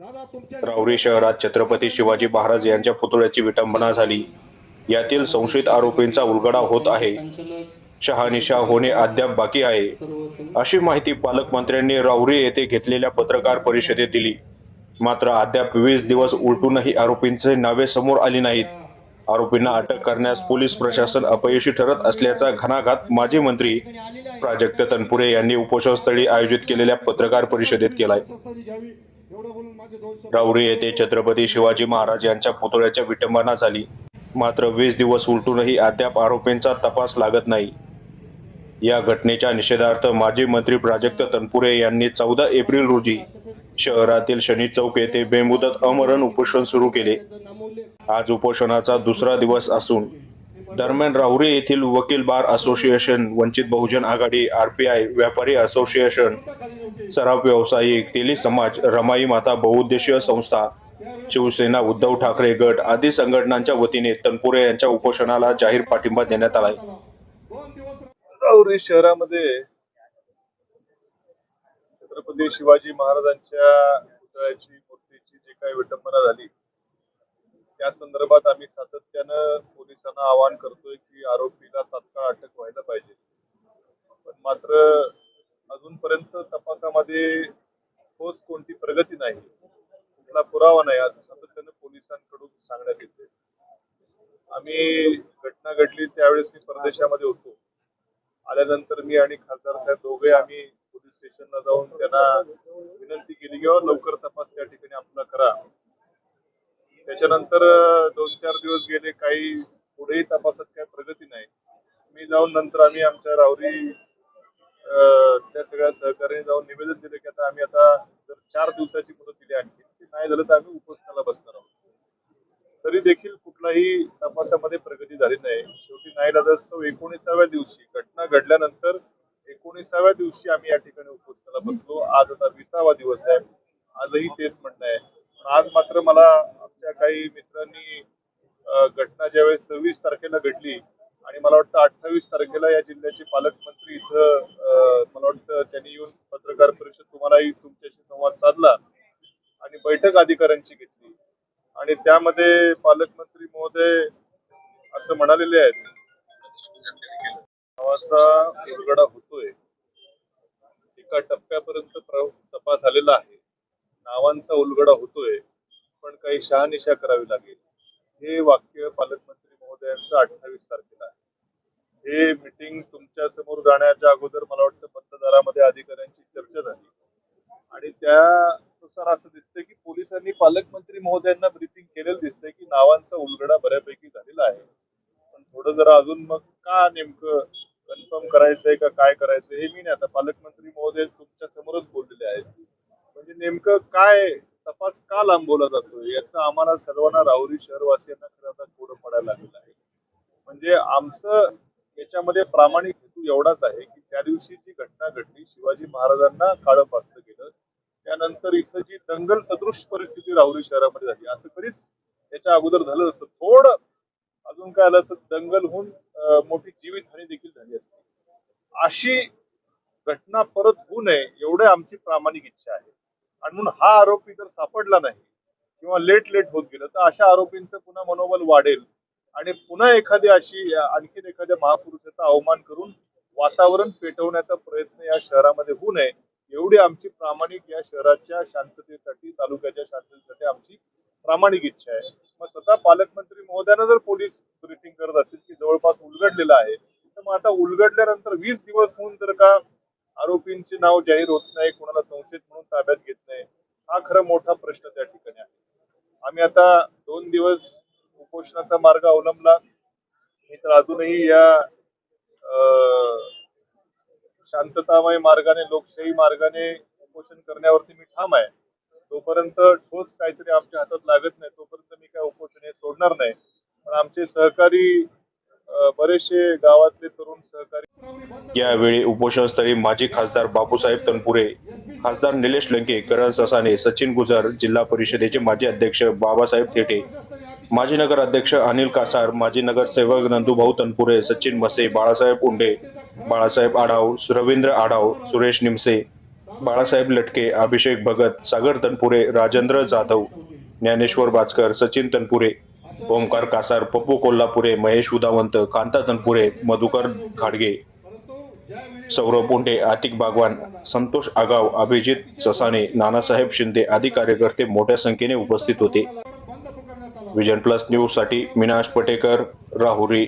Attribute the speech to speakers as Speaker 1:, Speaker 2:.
Speaker 1: राहुरी शहरात छत्रपती शिवाजी महाराज यांच्या पुतळ्याची विटंबना झाली. यातील संशयित आरोपींचा उलगडा होत आहे. शहानिशा होणे अद्याप बाकी आहे. अशी माहिती पालकमंत्र्यांनी राहुरी येथे घेतलेल्या पत्रकार परिषदेत दिली. मात्र अद्याप वीस दिवस उलटूनही आरोपींचे नावे समोर आली नाहीत. आरोपींना अटक करण्यास पोलीस प्रशासन अपयशी ठरत असल्याचा घणाघात माजी मंत्री प्राजक्त तनपुरे यांनी उपोषणस्थळी आयोजित केलेल्या पत्रकार परिषदेत केलाय. राहुरी येथे छत्रपती शिवाजी महाराज यांच्या पुतळ्याच्या विटंबना झाली. मात्र वीस दिवस उलटूनही अद्याप आरोपींचा तपास लागत नाही. या घटनेच्या निषेधार्थ माजी मंत्री प्राजक्त तनपुरे यांनी चौदा एप्रिल रोजी शहरातील शनी चौक येथे बेमुदत अमरण उपोषण सुरू केले. आज उपोषणाचा दुसरा दिवस असून दरम्यान राहुरी येथील वकील bar association Vanchit Bahujan Aghadi RPI व्यापारी असोसिएशन सराफ व्यावसायिक तेली समाज रमाई माता बहुउद्देशीय संस्था शिवसेना उद्धव ठाकरे गट आदी संघटनांच्या वतीने तनपुरे यांच्या उपोषणाला जाहीर पाठिंबा देण्यात आलाय.
Speaker 2: राहुरी शहरामध्ये छत्रपती शिवाजी महाराजांच्या पुतळ्याची मूर्तीची जी काही विटंबना झाली त्या संदर्भात आम्ही सातत्यानं पोलिसांना आवाहन करतोय की आरोपीला तात्काळ अटक व्हायला पाहिजे. पण मात्र अजूनपर्यंत तपासामध्ये ठोस कोणती प्रगती नाही कुठला पुरावा नाही असं सातत्यानं पोलिसांकडून सांगण्यात येते आम्ही घटना घडली त्यावेळेस मी परदेशामध्ये होतो. आल्यानंतर मी आणि खासदार साहेब दोघे आम्ही पोलीस स्टेशनला जाऊन त्यांना विनंती केली किंवा लवकर तपास त्या ठिकाणी आपला करा. त्याच्यानंतर दोन चार दिवस गेले काही पुढेही तपासात काही प्रगती नाही. मी जाऊन नंतर आम्ही आमच्या राहुरी त्या सगळ्या सहकार्याने जाऊन निवेदन दिले की आता आम्ही आता जर चार दिवसाची मुदत दिली आणखी नाही झालं तर आम्ही उपोषणाला बसणार आहोत. तरी देखील कुठलाही तपासामध्ये प्रगती झाली नाही. शेवटी नाही नाईलाजास्तव एकोणीसाव्या दिवशी घटना घडल्यानंतर एकोणीसाव्या दिवशी आम्ही या ठिकाणी उपोषणाला बसलो. आज आता विसावा दिवस आहे. आजही तेच म्हणणं आहे. पण आज मात्र मला काही मित्रांनी घटना ज्यावेळेस सव्वीस तारखेला घडली आणि मला वाटतं अठ्ठावीस तारखेला या जिल्ह्याचे पालकमंत्री इथं मला वाटतं त्यांनी येऊन पत्रकार परिषद तुम्हालाही तुमच्याशी संवाद साधला आणि बैठक अधिकाऱ्यांची घेतली. आणि त्यामध्ये पालकमंत्री महोदय असं म्हणालेले आहेत नावाचा उलगडा होतोय. एका टप्प्यापर्यंत प्र- तपास झालेला आहे. नावांचा उलगडा होतोय. काही शहानिशा करावी लागेल. हे वाक्य पालकमंत्री महोदयांचं अठ्ठावीस तारखेला आहे. हे मिटिंग तुमच्यासमोर जाण्याच्या अगोदर मला वाटतं मतदारामध्ये अधिकाऱ्यांची चर्चा झाली. आणि त्यानुसार असं दिसतंय की पोलिसांनी पालकमंत्री महोदयांना ब्रीफिंग केलेलं दिसतंय की नावांचा उलगडा बऱ्यापैकी झालेला आहे. पण थोडं जरा अजून मग का नेमकं कन्फर्म करायचंय का काय करायचं हे मी नाही. आता पालकमंत्री महोदय तुमच्या समोरच बोललेले आहेत. म्हणजे नेमकं काय तपास का लांबवला जातोय? याचं आम्हाला सर्वांना राहुरी शहरवासियांना खरं आता थोडं पडायला लागलेलं आहे. म्हणजे आमचं याच्यामध्ये प्रामाणिक हेतू एवढाच आहे की त्या दिवशी जी घटना घडली शिवाजी महाराजांना काळं पासलं गेलं त्यानंतर इथं जी दंगल सदृश परिस्थिती राहुरी शहरामध्ये झाली. असं कधीच याच्या अगोदर झालं असतं थोडं अजून काय आलं असतं दंगलहून मोठी जीवितहानी देखील झाली असते. अशी घटना परत होऊ नये एवढे आमची प्रामाणिक इच्छा आहे. आणि म्हणून हा आरोपी जर सापडला नाही किंवा लेट लेट होत गेलं तर अशा आरोपींचं पुन्हा मनोबल वाढेल. आणि पुन्हा एखादी अशी आणखीन एखाद्या महापुरुषाचा अवमान करून वातावरण पेटवण्याचा प्रयत्न या शहरामध्ये होऊ नये एवढी आमची प्रामाणिक या शहराच्या शांततेसाठी तालुक्याच्या शांततेसाठी आमची प्रामाणिक इच्छा आहे. मग स्वतः पालकमंत्री महोदयांना जर पोलीस ब्रिफिंग करत असतील की जवळपास उलगडलेलं आहे तर मग आता उलगडल्यानंतर वीस दिवस होऊन जर का आरोपींचे नाव जाहीर होत नाही कोणाला संशयित म्हणून ताब्यात खरं मोठा प्रश्न त्या ठिकाणी आहे. आम्ही आता दोन दिवस उपोषणाचा मार्ग अवलंबला. मी तर अजूनही या शांततामय मार्गाने लोकशाही मार्गाने उपोषण करण्यावरती मी ठाम आहे. तोपर्यंत ठोस काहीतरी आमच्या हातात लागत नाही. तोपर्यंत मी काय उपोषण हे सोडणार नाही. पण आमचे सहकारी बरेचसे गावातले तरुण सहकारी
Speaker 1: यावेळी उपोषणस्थळी माजी खासदार बापूसाहेब तनपुरे खासदार निलेश लंके करण ससाने सचिन गुजर जिल्हा परिषदेचे माजी अध्यक्ष बाबासाहेब थेटे माजी नगर अध्यक्ष अनिल कासार माजी नगरसेवक नंदूभाऊ तनपुरे सचिन मसे बाळासाहेब उंडे बाळासाहेब आढाव रवींद्र आढाव सुरेश निमसे बाळासाहेब लटके अभिषेक भगत सागर तनपुरे राजेंद्र जाधव ज्ञानेश्वर बाचकर सचिन तनपुरे ओमकार कासार पप्पू कोल्हापुरे महेश उदावंत कांता तनपुरे मधुकर घाडगे. सौरभ बोंडे आतिक बागवान संतोष आगाव अभिजित ससाने नानासाहेब शिंदे आदी कार्यकर्ते मोठ्या संख्येने उपस्थित होते. विजन प्लस न्यूजसाठी मिनाश पटेकर राहुरी.